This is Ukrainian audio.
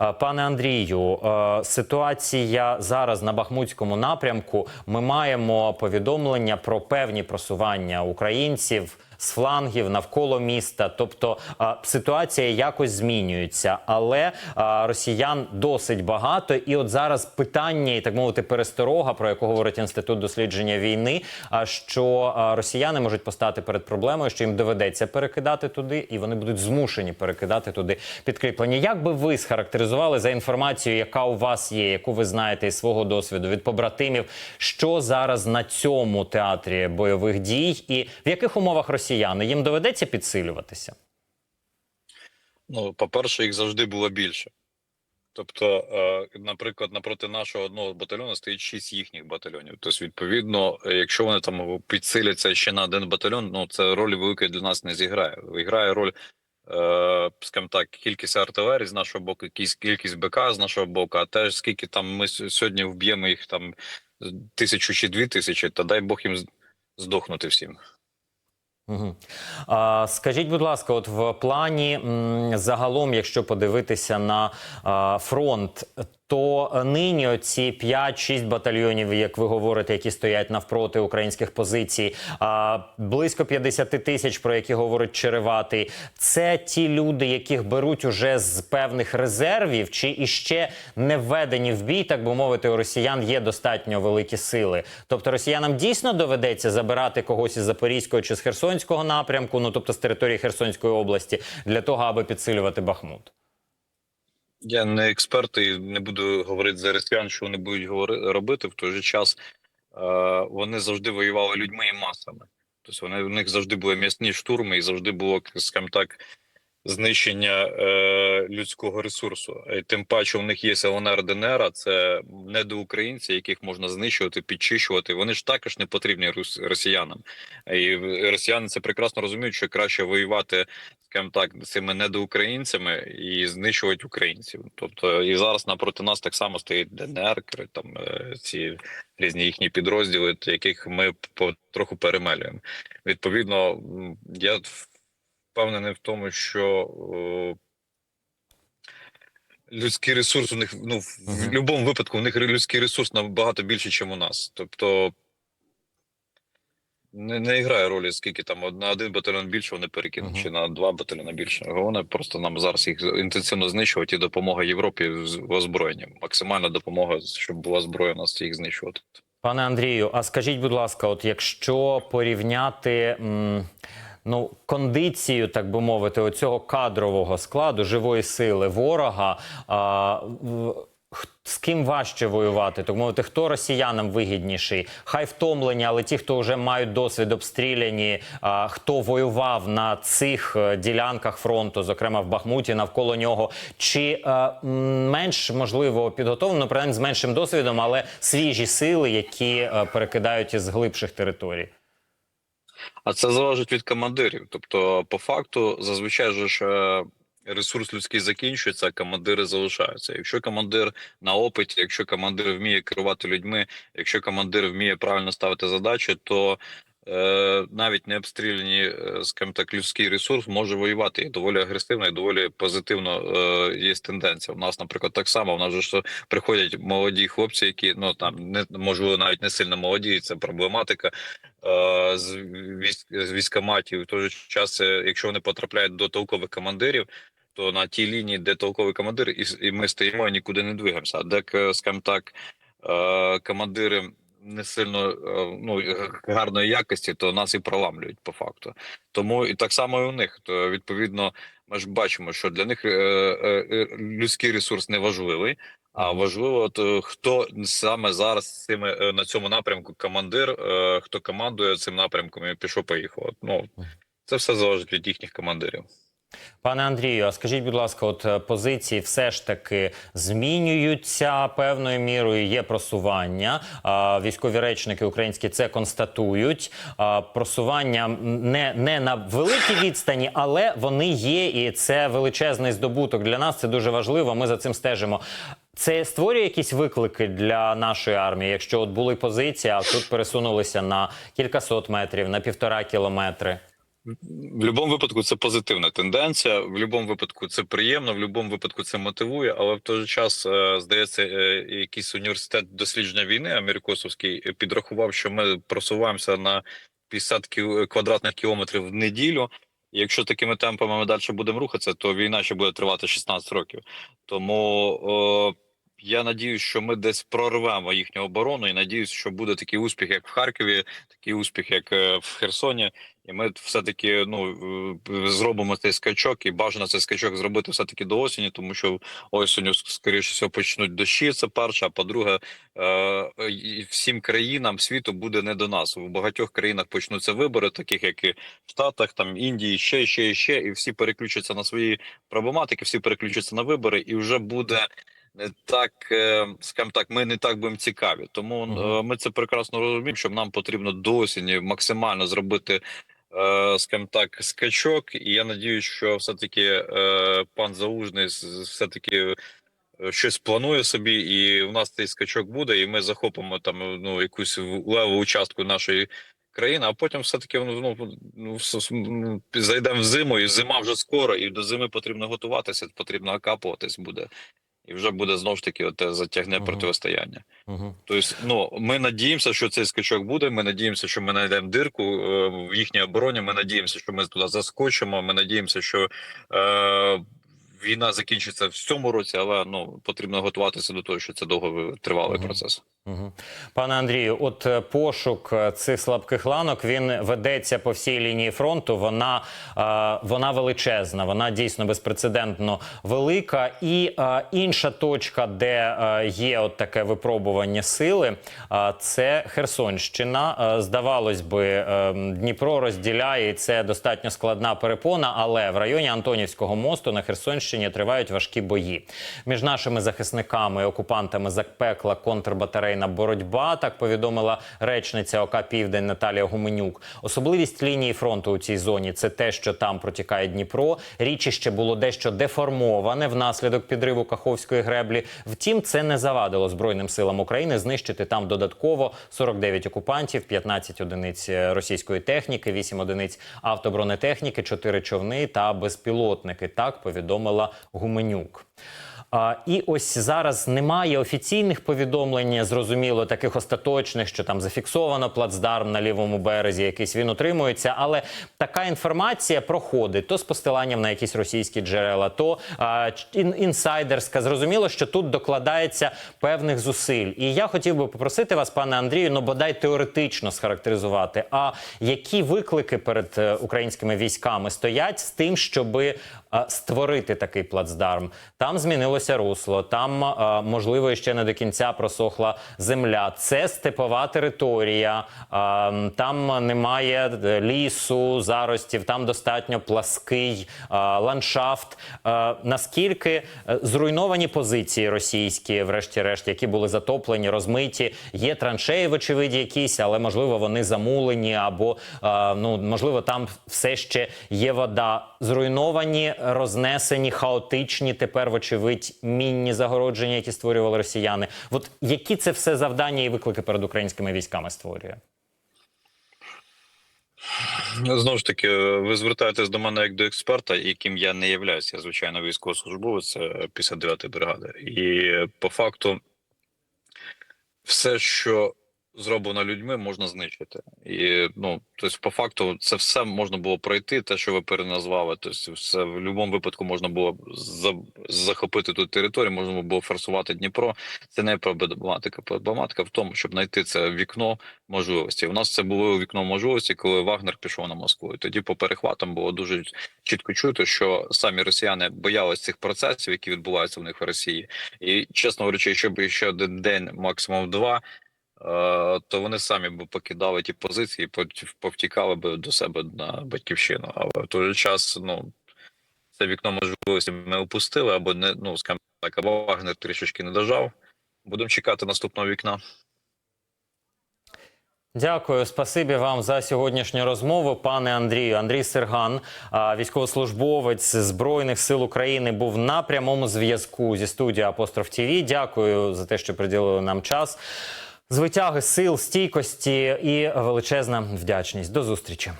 Е, Пане Андрію, е, ситуація зараз на Бахмутському напрямку. Ми маємо повідомлення про певні просування українців з флангів навколо міста. Тобто ситуація якось змінюється, але росіян досить багато. І от зараз питання, і так мовити, пересторога, про яку говорить інститут дослідження війни. А що росіяни можуть постати перед проблемою, що їм доведеться перекидати туди, і вони будуть змушені перекидати туди підкріплення. Як би ви схарактеризували за інформацією, яка у вас є, яку ви знаєте із свого досвіду від побратимів, що зараз на цьому театрі бойових дій, і в яких умовах росіяни їм доведеться підсилюватися? Ну, по-перше, їх завжди було більше. Тобто, е, наприклад, напроти нашого одного батальйону стоїть шість їхніх батальйонів. Тобто, відповідно, якщо вони там підсиляться ще на один батальйон, ну це ролі великої для нас не зіграє. Грає роль, е, скажімо так, кількість артилерії з нашого боку, кількість БК з нашого боку, а теж скільки там ми сьогодні вб'ємо їх там тисячу чи дві тисячі, та дай Бог їм здохнути всім. Скажіть, будь ласка, от в плані загалом, якщо подивитися на фронт, то нині оці 5-6 батальйонів, як ви говорите, які стоять навпроти українських позицій, а, близько 50 тисяч, про які говорить Череватий, це ті люди, яких беруть уже з певних резервів, чи іще не введені в бій, так би мовити, у росіян є достатньо великі сили. Тобто росіянам дійсно доведеться забирати когось із Запорізького чи з Херсонського напрямку, ну тобто з території Херсонської області, для того, аби підсилювати Бахмут. Я не експерт і не буду говорити за росіян, що вони будуть говори, робити. В той же час е, вони завжди воювали людьми і масами. Тобто вони в них завжди були м'ясні штурми, і завжди було, скажімо так, знищення е, людського ресурсу. І тим паче у них є ЛНР ДНР, це недоукраїнці, яких можна знищувати, підчищувати. Вони ж також не потрібні росіянам. І росіяни це прекрасно розуміють, що краще воювати скажімо так, цими недоукраїнцями і знищувати українців. Тобто і зараз напроти нас так само стоїть ДНР, там е, ці різні їхні підрозділи, яких ми потроху перемелюємо. Відповідно, я впевнений в тому, що о, людський ресурс у них ну в в Мгм. будь-якому випадку у них людський ресурс набагато більше, ніж у нас. Тобто. Не, не грає ролі, скільки там на один батальйон більше вони перекинуть, Мгм. чи на два батальйони більше. Головне просто нам зараз їх інтенсивно знищувати і допомога Європі з- в озброєнні. Максимальна допомога, щоб була зброя у нас їх знищувати. Пане Андрію, а скажіть, будь ласка, от якщо порівняти м, ну, кондицію, так би мовити, оцього кадрового складу живої сили ворога, а, з ким важче воювати? Так мовити, хто росіянам вигідніший? Хай втомлені, але ті, хто вже мають досвід обстріляні, а, хто воював на цих е, ділянках фронту, зокрема в Бахмуті, навколо нього, чи е, м, менш можливо підготовлено, принаймні з меншим досвідом, але свіжі сили, які е, перекидають із глибших територій? А це залежить від командирів. Тобто, по факту, зазвичай ж е, ресурс людський закінчується, а командири залишаються. Якщо командир на опиті, якщо командир вміє керувати людьми, якщо командир вміє правильно ставити задачі, то навіть не обстріляні, е, скажімо так, людський ресурс може воювати і доволі агресивно, і доволі позитивно е, є тенденція. У нас, наприклад, так само. У нас же приходять молоді хлопці, які ну там не можливо навіть не сильно молоді. Це проблематика е, з військ з військоматів. В той же час, е, якщо вони потрапляють до толкових командирів. То на тій лінії, де толковий командир, і, і ми стоїмо і нікуди не двигаємося. А де, скажімо так, е, командири не сильно е, ну, гарної якості, то нас і проламлюють по факту. Тому і так само і у них. То відповідно, ми ж бачимо, що для них е, е, е, людський ресурс не важливий. А важливо, то хто саме зараз цими е, на цьому напрямку командир, е, хто командує цим напрямком і пішов поїхав. Ну це все залежить від їхніх командирів. Пане Андрію, а скажіть, будь ласка, от е, позиції все ж таки змінюються певною мірою. Є просування. Військові речники українські це констатують. Просування не, не на великій відстані, але вони є, і це величезний здобуток для нас. Це дуже важливо. Ми за цим стежимо. Це створює якісь виклики для нашої армії, якщо от були позиції, а тут пересунулися на кількасот метрів, на півтора кілометри. В будь-якому випадку це позитивна тенденція. В будь-якому випадку це приємно, в будь-якому випадку це мотивує, але в той же час е, здається, е, якийсь університет дослідження війни америкосовський е, підрахував, що ми просуваємося на 50 кі- квадратних кілометрів в неділю. Якщо такими темпами ми далі будемо рухатися, то війна ще буде тривати 16 років. Тому о, я надіюсь, що ми десь прорвемо їхню оборону, і надіюсь, що буде такий успіх, як в Харкові, такий успіх, як е, в Херсоні. І ми все-таки ну е, зробимо цей скачок, і бажано цей скачок зробити все-таки до осені, тому що осінню, скоріше всього, почнуть дощі. Це перше. А по-друге, е, всім країнам світу буде не до нас. У багатьох країнах почнуться вибори, таких як і в Штатах, там Індії, ще, ще, ще, і всі переключаться на свої проблематики, всі переключаться на вибори, і вже буде. Не так, е, скажімо так, ми не так будемо цікаві. Тому е, ми це прекрасно розуміємо, що нам потрібно до осені максимально зробити е, скажімо так, скачок, і я надіюсь, що все-таки е, пан Залужний з- з- все-таки е, щось планує собі, і у нас цей скачок буде, і ми захопимо там ну якусь леву участку нашої країни, а потім все-таки ну, ну, ну, зайдемо в зиму, і зима вже скоро, і до зими потрібно готуватися, потрібно окапуватись буде. І вже буде знову ж таки оте затягне противостояння, протистояння. Угу. Тобто, ну ми надіємося, що цей скачок буде. Ми надіємося, що ми знайдемо дирку е, в їхній обороні. Ми надіємося, що ми туди заскочимо. Ми надіємося, що е, війна закінчиться в цьому році, але ну потрібно готуватися до того, що це довго тривалий Мгм. процес. Пане Андрію, от е, пошук е, цих слабких ланок він ведеться по всій лінії фронту. Вона, е, вона величезна, вона дійсно безпрецедентно велика. І інша точка, де є от таке випробування сили, це Херсонщина. Здавалось би, Дніпро розділяє і це достатньо складна перепона, але в районі Антонівського мосту на Херсонщині тривають важкі бої між нашими захисниками окупантами запекла контрбатарейна боротьба. Так повідомила речниця ОК Південь Наталія Гуменюк. Особливість лінії фронту у цій зоні це те, що там протікає Дніпро. Річище було дещо деформоване внаслідок підриву Каховської греблі. Втім, це не завадило Збройним силам України знищити там додатково 49 окупантів, 15 одиниць російської техніки, 8 одиниць автобронетехніки, 4 човни та безпілотники. Так повідомила Гуменюк. І ось зараз немає офіційних повідомлень, зрозуміло, таких остаточних, що там зафіксовано плацдарм на лівому березі, якийсь він утримується. Але така інформація проходить то з посиланням на якісь російські джерела, то інсайдерська. Зрозуміло, що тут докладається певних зусиль. І я хотів би попросити вас, пане Андрію, ну бодай теоретично схарактеризувати. А які виклики перед е, українськими військами стоять з тим, щоби створити такий плацдарм. Там змінилося русло, там а, можливо ще не до кінця просохла земля. Це степова територія, а, там немає е, лісу, заростів, там достатньо плаский а, ландшафт. Наскільки е, зруйновані позиції російські, врешті-решт, які були затоплені, розмиті, є траншеї, вочевиді, якісь, але можливо вони замулені, або ну можливо там все ще є вода. Зруйновані, рознесені, хаотичні. Тепер, вочевидь, мінні загородження, які створювали росіяни. От які це все завдання і виклики перед українськими військами створює? Знову ж таки, ви звертаєтесь до мене як до експерта, яким я не являюся. Я звичайно військовослужбовець після 59-ї бригади. І по факту, все, що зроблено людьми, можна знищити. І ну, тобто, по факту, це все можна було пройти, те, що ви переназвали. Тобто, все в будь-якому випадку можна було за, захопити ту територію, можна було форсувати Дніпро. Це не проблематика. Проблематика в тому, щоб знайти це вікно можливості. У нас це було вікно можливості, коли Вагнер пішов на Москву. І тоді по перехватам було дуже чітко чути, що самі росіяни боялись цих процесів, які відбуваються в них в Росії. І чесно говорячи, якщо б ще один день, максимум два. Е, То вони самі б покидали ті позиції, пов- повтікали б до себе на батьківщину. Але в той же час, ну це вікно можливості ми опустили, або не ну скажімо так, або Вагнер трішечки не дожав. Будемо чекати наступного вікна. Дякую, спасибі вам за сьогоднішню розмову, пане Андрію. Андрій Серган, військовослужбовець збройних сил України, був на прямому зв'язку зі студією Апостроф ТІВІ. Дякую за те, що приділили нам час. З витяги сил, стійкості і величезна вдячність. До зустрічі.